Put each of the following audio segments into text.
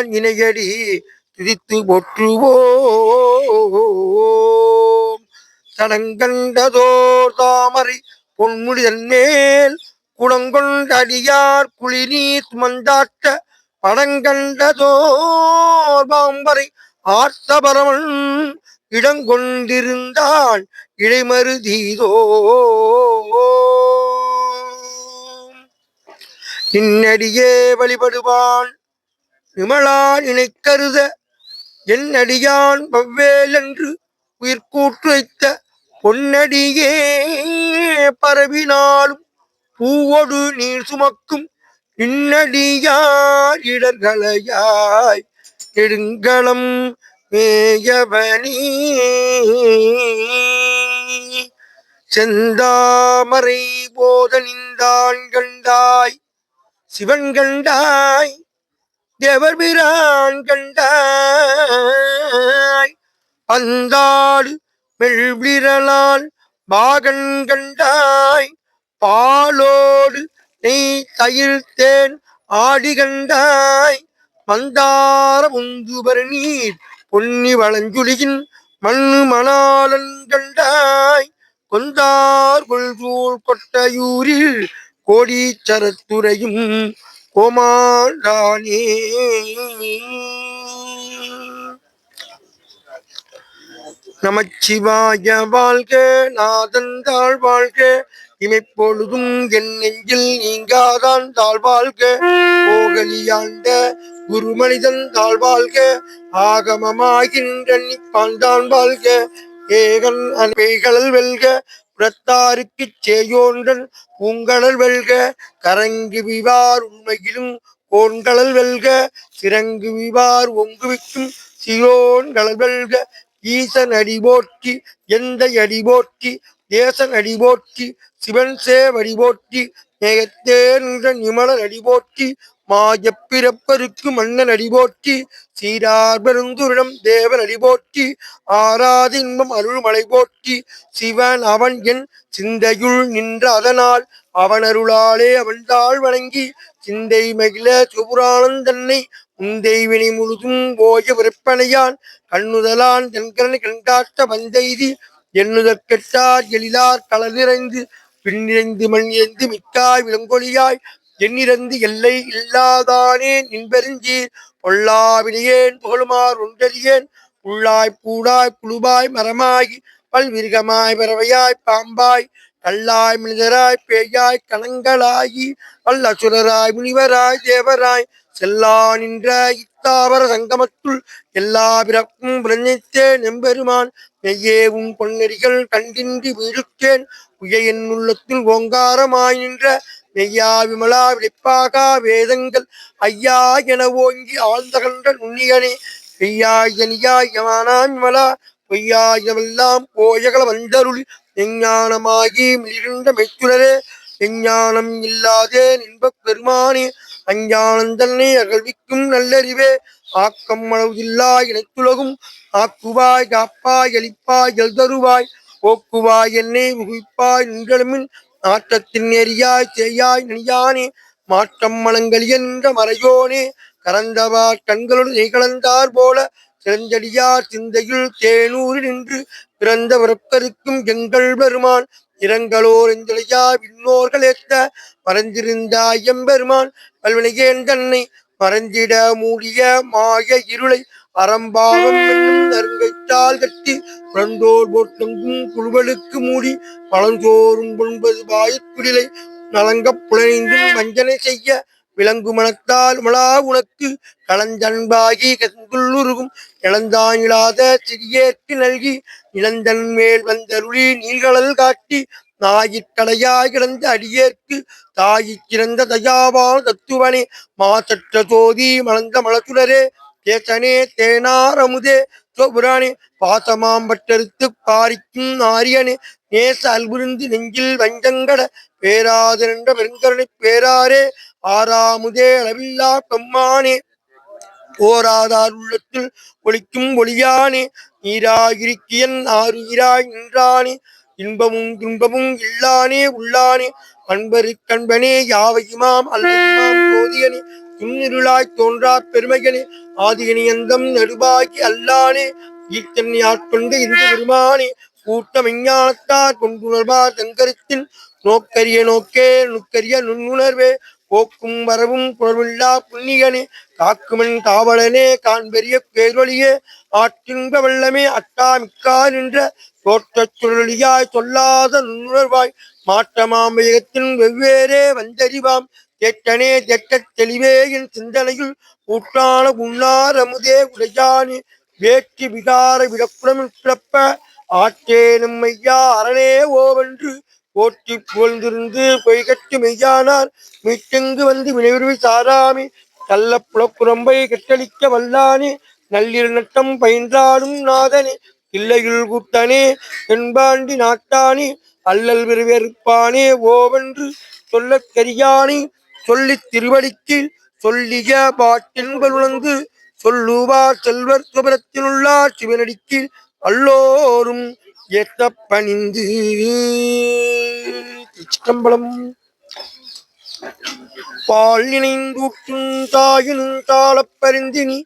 பிரான் இணையடி திரித்து ஒற்றுவோம். தடங்கண்டதோர் தாமரை பொன்முடிதன் மேல் குணங்கொண்ட அடியார் குளிநீர் மந்தாட்ட படங்கண்டதோர் பாம்பரை ஆர்த்தபரமன் இடங்கொண்டிருந்தான் இடைமருதீதோ நின்னடியே வழிபடுவான் விமலா நினைக்கருத என்னடியான் வவ்வேல் என்று உயிர்கூற்று வைத்த பொன்னடியே பரவினாலும் பூவோடு நீர் சுமக்கும் இன்னடியார் இடர்களையாய் நெடுங்களம் மேயவனி. செந்தாமரை போதனிந்தான் கண்டாய் சிவன் கண்டாய் தேவர் பிரான் கண்டாய். பந்தாடு மெல்விரலால் பாகன் கண்டாய். பாலோடு நெய் தயிர் தேன் ஆடி கண்டாய். மந்தார முந்துபர் நீர் பொன்னி வளஞ்சுலியின் மண்ணு மணாலன் கண்டாய். கொந்தார் கொள்சூழ் கொட்டையூரில் கோடீச்சரத்துறையும் கோமாண்டானே. நமச்சிவாய வாழ்க நாதன் தாழ் வாழ்க. இமைப்பொழுதும் என் நெஞ்சில் நீங்காதான் தாழ்வாழ்க போகலியாண்ட குரு மனிதன் தாழ் வாழ்க. ஆகமமாகின்ற நிப்பான்தான் வாழ்க. ஏகன் அன்பைகளல் வெல்க. புறத்தாருக்கு சேயோன்றன் பூங்கடல் வெல்க கரங்கி விவார் உண்மையிலும் கோண்கடல் வெல்க சிறங்கு விவார் ஒங்குவிக்கும் சிரோன்கடல் வெல்க ஈசன் அடிபோற்றி எந்த அடிபோற்றி தேசன் அடிபோற்றி சிவன் சேவடி போற்றி மேகத்தே நின்ற நிமலன் அடி போற்றி பிறப்பருக்கு மன்னன் அடிபோற்றி சீரார் பெருந்துரிடம் தேவன் அடிபோற்றி ஆராத இன்பம் அருள்மலை போற்றி சிவன் அவன் என் சிந்தையுள் நின்ற அதனால் அவன் அருளாலே அவன் தாழ் வணங்கி சிந்தை மகிழ சுபுராணம் உந்தை வினை முழுதும் போய விற்பனையான் கண்ணுதலான் தென்கரன் கண்காட்ட வந்தெய்தி எண்ணுதற்கெட்டார் எழிலார் களநிறைந்து பின்னிறைந்து மண் எந்து மிக்காய் விலங்கொழியாய் எண்ணிறந்து எல்லை இல்லாதானே நின்பெருஞ்சீர் பொல்லாவினியேன் புகழுமார் ஒன்றறியேன் புள்ளாய் பூடாய் புழுவாய் மரமாய் பல்விருகமாய் பறவையாய் பாம்பாய் கல்லாய் மனிதராய் பேயாய் கணங்களாயி வல்லசுரராய் முனிவராய் தேவராய் செல்லா நின்ற இத்தாவர சங்கமத்துள் எல்லா பிறப்பும் பிரஞ்சித்தே நெம்பெருமான் மெய்யேவும் பொன்னெறிகள் கண்டின்றி வீழுற்றேன் உய என் உள்ளத்தில் ஓங்காரமாய் நின்ற மெய்யா விமலா விழிப்பாகா வேதங்கள் ஐயா என ஓங்கி ஆழ்ந்தகன்ற நுண்ணியனே. பெய்யா ஜனியாய் யமானா விமலா பொய்யாயமெல்லாம் போயகல வந்தருளி எஞ்ஞானமாகி மிளிர்ந்த மெச்சுடரே எஞ்ஞானம் இல்லாதே நின்ப பெருமானே அஞ்ஞானம் தன்னை அகழ்விக்கும் நல்லறிவே. ஆக்கம் அளவில்லா இணைத்துலகும் ஆக்குவாய் காப்பாய் அளிப்பாய் எழுதருவாய் போக்குவாய் என்னை முகிப்பாய் நின்றமின் நாட்டத்தின் நெறியாய் செய்யாய் நெறியானே மாற்றம் மனங்கள் என்ற மறையோனே கரந்தவா கண்களுடன் நிகழ்ந்தார் போல சிறந்தடியார் சிந்தையில் தேனூரில் நின்று பிறந்த வரப்பருக்கும் எங்கள் பெருமான் இரங்கலோர் எஞ்சலையா விண்ணோர்கள் ஏத்த மறைந்திருந்தாய் எம்பெருமான் பல்வினையேன் தன்னை மறைந்திட மூடிய மாய இருளை அறம்பாவம் நறுங்கைத்தால் கட்டி புறந்தோர் போட்டெங்கும் குழுவலுக்கு மூடி பழஞ்சோறும் ஒன்பது வாயுக்குடிலை நலங்கப் புலனைந்தும் வஞ்சனை செய்ய விலங்கு மனத்தால் மலா உனக்கு களஞ்சன்பாகி கங்குள்ளுருகும் இளந்தாயிலாத சிறியேற்கு நல்கி இளந்தன் மேல் வந்தருளி நீள்கடல் காட்டி நாயிற்கடையாய் கிடந்த அடியேற்கு தாயிற் சிறந்த தயாவான தத்துவனே மாசற்ற தோதி மலர்ந்த மலசுடரே கேசனே தேனாரமுதே அமுதே பாசமாம்பட்டெடுத்து பாரிக்கும் ஆரியனே நேச அல்புரிந்து நெஞ்சில் வஞ்சங்கட பேராது நின்ற பெருங்கருணை பேராரே ஆறாமுதே அளவில்லா பெம்மானே போராதார் உள்ளத்தில் ஒழிக்கும் ஒளியானே நீராயிருக்கியன் ஆறுயிராய் நின்றானே இன்பமும் துன்பமும் இல்லானே உள்ளானே அன்பரு கண்பனே யாவையுமாம் அல்லையுமாம் ஜோதியனே துன்னிருளாய் தோன்றா பெருமைகளே ஆதிகனியந்தம் நடுவாகி அல்லானே ஈத்தன்னை ஆட்கொண்ட இந்த பெருமானே கூட்ட விஞ்ஞானத்தார் கொண்டுணர்வா தங்கருத்தின் நோக்கரிய நோக்கே நுக்கரிய நுண்ணுணர்வே போக்கும் வரவும் புணர்வில்லா புண்ணியனே காக்குமன் காவலனே காண்பெரிய பேரொழியே ஆற்றின்ப வெள்ளமே அட்டாமிக்கா நின்ற தோற்றச் சுழலியாய் சொல்லாத நுண்ணுணர்வாய் மாற்றமாம் வேகத்தின் வெவ்வேறே வந்தறிவாம் எத்தனே தெட்டத் தெளிவே என் சிந்தனையில் கூட்டான உண்ணார் அமுதே உடையானே. வேற்றி விகார விடப்புறமில் பிறப்ப ஆற்றே நம்மையா அரணே ஓவென்று போற்றி புகழ்ந்திருந்து பொய்கட்டு மெய்யானார். மீட்டெங்கு வந்து வினைவிருவி சாராமி. கள்ள புலப்புறம்பை கட்டளிக்க வல்லானே. நள்ளிரு நட்டம் பயின்றாடும் நாதனே. இல்லையுள் கூட்டனே தென்பாண்டி நாட்டானே. அல்லல் விருவெறுப்பானே ஓவென்று சொல்லக் கரியானே. சொல்லித் திருவடிக்கு சொல்லிய பாட்டின்பல் உணர்ந்து சொல்லுவார் செல்வர் சுபரத்தினுள்ளார் சிவனடிக்கு அல்லோரும் ஏத்த பணிந்து. சிற்றம்பலம் பால் இணைந்தூற்றும் தாயினும் தாளப்பருந்தினி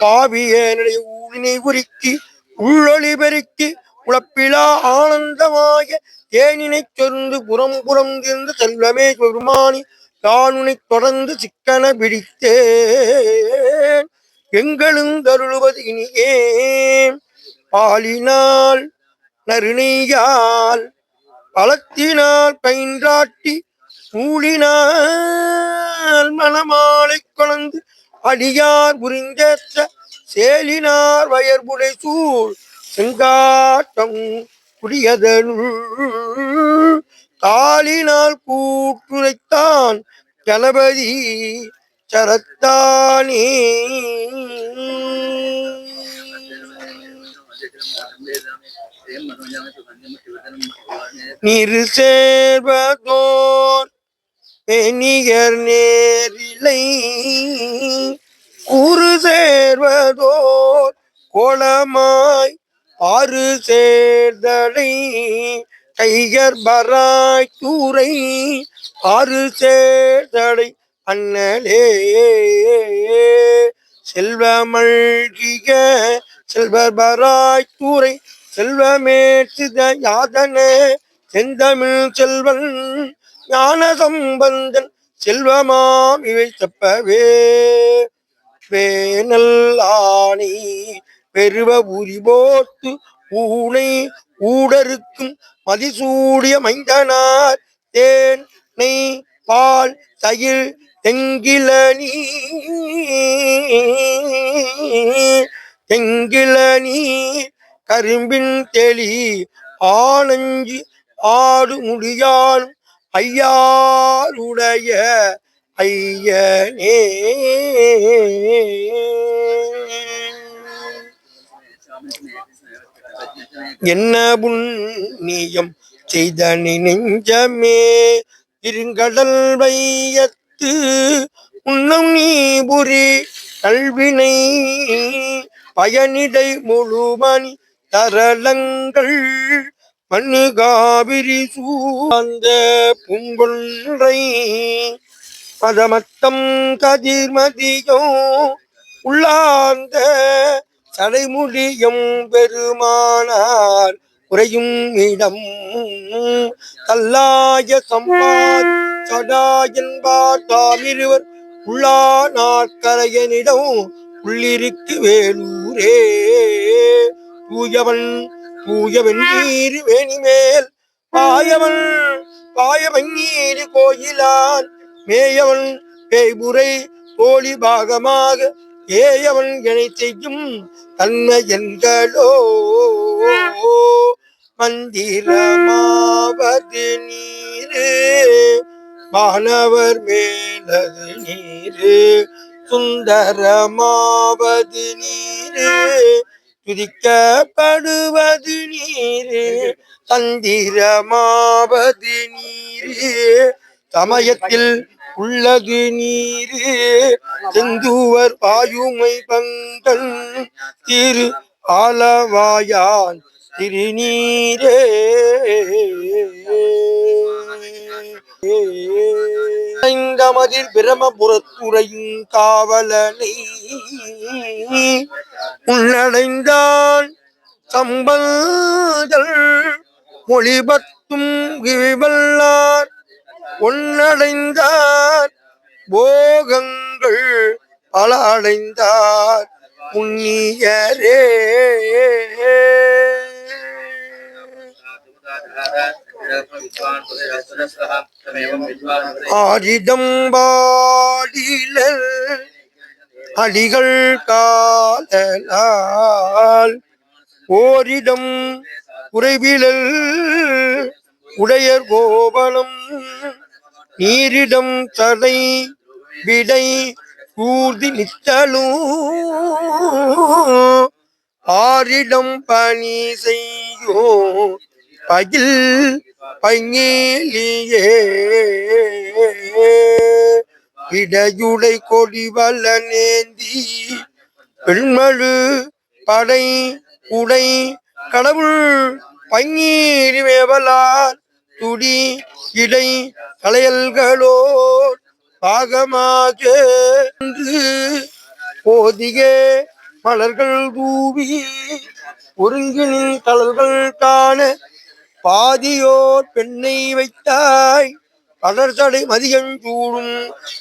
காவிய நிலைய ஊழினை உருக்கி உள்ளொளி பெருக்கி உழப்பிலா ஆனந்தமாக தேனினைச் சொருந்து புறம் புறம் தீர்ந்த செல்வமே பெருமானி தானுனைத் தொடர்ந்து சிக்கன பிடித்தேன். எங்களும் தருளுவது இனியே. பாலினால் நறுநெய்யால் பழத்தினால் பயின்றாட்டி ஊழினால் மணமாலை கொழந்து அடியார் புரிந்தேற்ற சேலினார் வயர்புடை சூழ் செங்காட்டம் குடியதனுள் தாளினால் கூட்டுரைத்தான் கணபதி சரத்தானே. நிறு சேர்வதோர் பெணியர் நேரிலை குறு சேர்வதோர் கோலமாய் ஆறு சேர்தலை. கைகர் பராய் தூரை ஆறு சேதடை அண்ணலே செல்வமழ்கிய செல்வர் பராய் தூரை செல்வமேற்றித யாதன. செந்தமிழ் செல்வன் ஞான சம்பந்தன் செல்வமாம் இவை செப்பவே வேனல் ஆணை பெருவ உரிபோத்து ஊனை ஊடருக்கும் மதிசூடிய மைந்தனார். தேன் நெய் பால் தயிர் தெங்கிலனி தெங்கிலனி கரும்பின் தெளி ஆனஞ்சி ஆடு முடியானும் ஐயாருடைய ஐயனே. என்ன புண்ணியம் செய்த நெஞ்சமே இருங்கடல் வையத்து உன்னம் நீ புரி கல்வினை பயனிடை முழுமணி தரளங்கள் மண்ணு காவிரி சூழ்ந்த பூங்கொன்றை பதமத்தம் கதிர்மதியோ உள்ளார்ந்த சடைமுடியும் பெருமானார் குறையும் இடம். தல்லாய சம்பாத் சடாயன்பார் தாமிருவர் உள்ளா நாற்கரையனிடம் உள்ளிருக்கு வேலூரே. தூயவன் தூயவன் நீர் வேணிமேல். பாயவன் பாயவன் நீர் கோயிலான் மேயவன் பேய்புரை தோழி பாகமாக ஏயவன் இணை செய்யும் தன்மை என்களோ மந்திரமாவது நீரு மாணவர் மேலது நீரு சுந்தரமாவது நீரு துதிக்கப்படுவது நீரு தந்திரமாவது நீரு. சமயத்தில் உள்ளது நீரு செந்துவர் பாயுமை பங்கன் திரு ஆலவாயான் திருநீரே. மதில் பிரமபுரத்துறையும் காவலனை உன்னடைந்தான் சம்பந்தல் மொழிபத்தும் கிவிவல்லார் உன்னடைந்தார் போகங்கள் பல அடைந்தார் புண்ணியரே ஆரிடம்பாடிலர் அடிகள் காதலால் ஓரிடம் உறைவிலல் உடையர் கோபலம் நீரிடம் தடை விடை கூர்தி நித்தலும் ஆரிடம் பணி செய்யோ. பகில் பங்கேலியே. இடையுடை கொடி வல்ல நேந்தி. பெண்மழு படை உடை கடவுள் பங்கீரிமேவலார் துடி இடை கலையல்களோ பாகமாக. என்று போதிய மலர்கள் தூவி ஒருங்கினின் தளர்கள் காண பாதியோர் பெண்ணை வைத்தாய். படர்சடை மதியம் சூடும்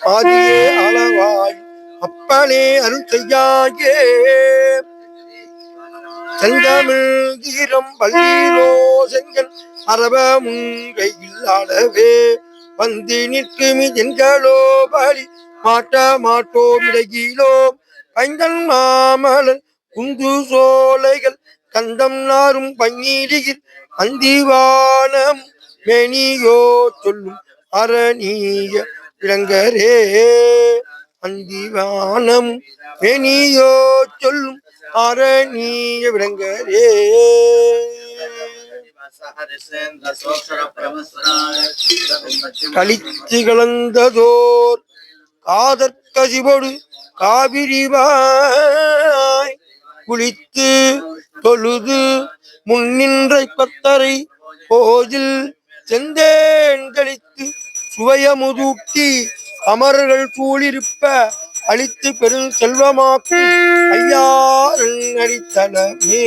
பாதியே அளவாய் அப்பனே அருள் செய்யாயே. செந்தமிழ் கீரம் பள்ளீரோ செங்கன் அரப முங்கை வந்து நிற்குமி என்களோ பலி மாட்ட மாட்டோம் இடையிலோம். பைந்தன் மாமலன் குந்து சோலைகள் கந்தம் நாரும் பங்கீரியில் அந்திவானம் மெனியோ சொல்லும் அரணீய இளங்கரே அந்திவானம் மெனியோ சொல்லும் அரணீய விளங்கரே கழித்து கலந்ததோர் காதற்கசிபொடு காவிரிவாய் குளித்து தொழுது முன்னின்ற பத்தரை போதில் செந்தேன் கழித்து சுவையமுதூட்டி அமர்கள் சூழிருப்ப அழித்து பெரும் செல்வமாக்கும் ஐயாரன் அடித்தலமே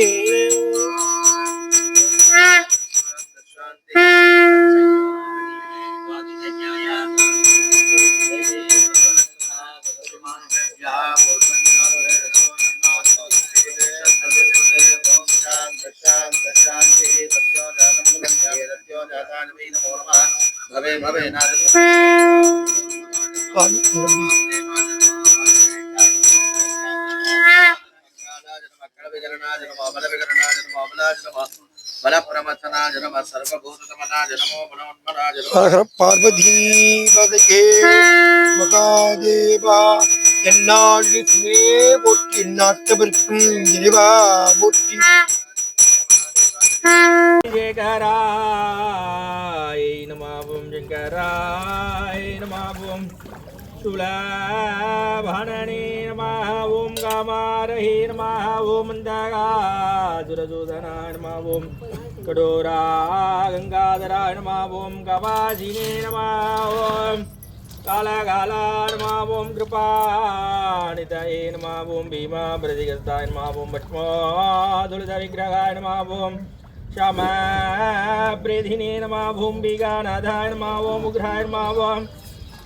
ஹர பார்வதி பதையே மகாதேவா என்னாடு துணே போற்றி நாட்டவர்க்கும் இறைவா போற்றி ஜெகராய் நமாவும் ஜங்கராய் நமாவும் சுலபணனே நமாவும் காமாரஹே நமாவும் மந்தகாதுரதூதனாய் நமாவும் கடோரா கங்காதரா நமா ஓம் கவாசினே நமா ஓம் காலகாலா நமா ஓம் கிருபாநிதாயே நமா ஓம் பீமா பிரதிகர்த்தாய நமா ஓம் பட்மோ துளித விக்கிரகாய நமா ஓம் ஷம பிரதினே நமா ஓம் பீகாநாதாய நமா ஓம் உக்ராய நமா ஓம்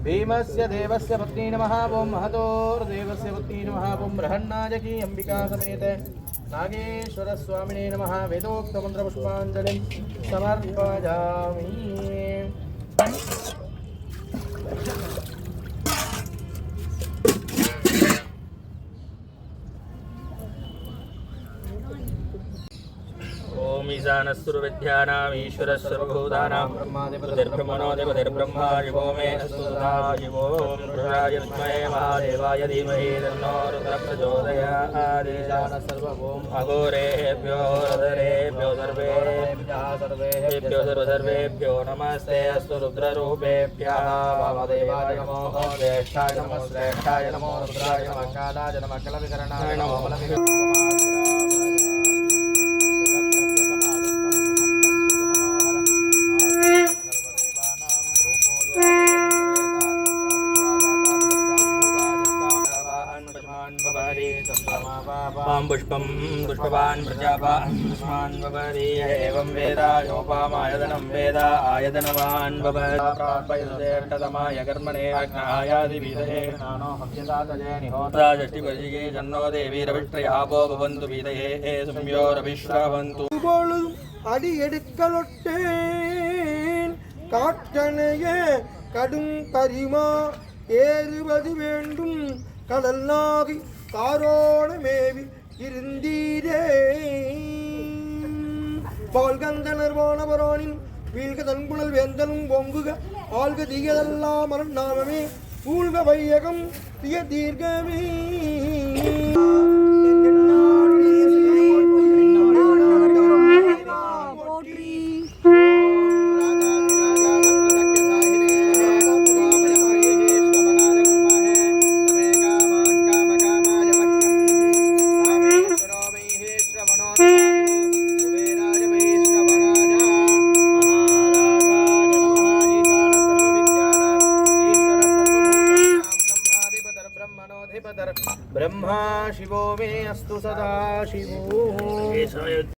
भीमस्य देवस्य पत्नी नमः, ॐ महतोर्देवस्य पत्नी नमः, ॐ बृहन्नायकी अम्बिका समेत नागेश्वरस्वामिने नमः, वेदोक्तमन्त्रपुष्पाञ्जलिं समर्पयामि। ॐ ईशानस्सुरविद्यानाम् ईश्वरः सर्वभूतानां ब्रह्मादिपतिर्ब्रह्मणोऽधिपतिर्ब्रह्मा शिवो मे अस्तु तथा शिवो रुद्राय विद्महे महादेवाय धीमहि तन्नो रुद्रः प्रचोदयात् सर्वभूम अघोरेभ्यो रदरेभ्यो सर्वेभ्यः सर्वेभ्यो सर्वेभ्यो सर्वसर्वेभ्यो नमस्ते अस्तु रुद्ररूपेभ्यः वामदेवाय नमो ज्येष्ठाय नमो श्रेष्ठाय नमो रुद्राय नमः कालाय नमः कलविकरणाय नमो पुष्पं पुष्पवान् प्रजापान् पुष्पान् भवति एवं वेद योपामायतनं वेद आयतनवान् भवत्यतमाय कर्मणे अग्नायादिविधये होता षष्टिवर्षिके जन्नो देवीरविष्ट्रयापो भवन्तु विधये संयोरविश्रावन्तु பொழுதும் அடி எடுக்கலொட்டேன் காற்றணைய கடும் கரிமா ஏறுவது வேண்டும் கடல்லாகி காரோண மேவி இருந்தீரே. பால்கந்தனர் வானவரானின் வீழ்க தன்புணல் வேந்தனும் பொங்குக ஆள்க தீயதெல்லாம் மரநாமமே ஊழ்க வையகம் திய தீர்க்கமே. 사다시고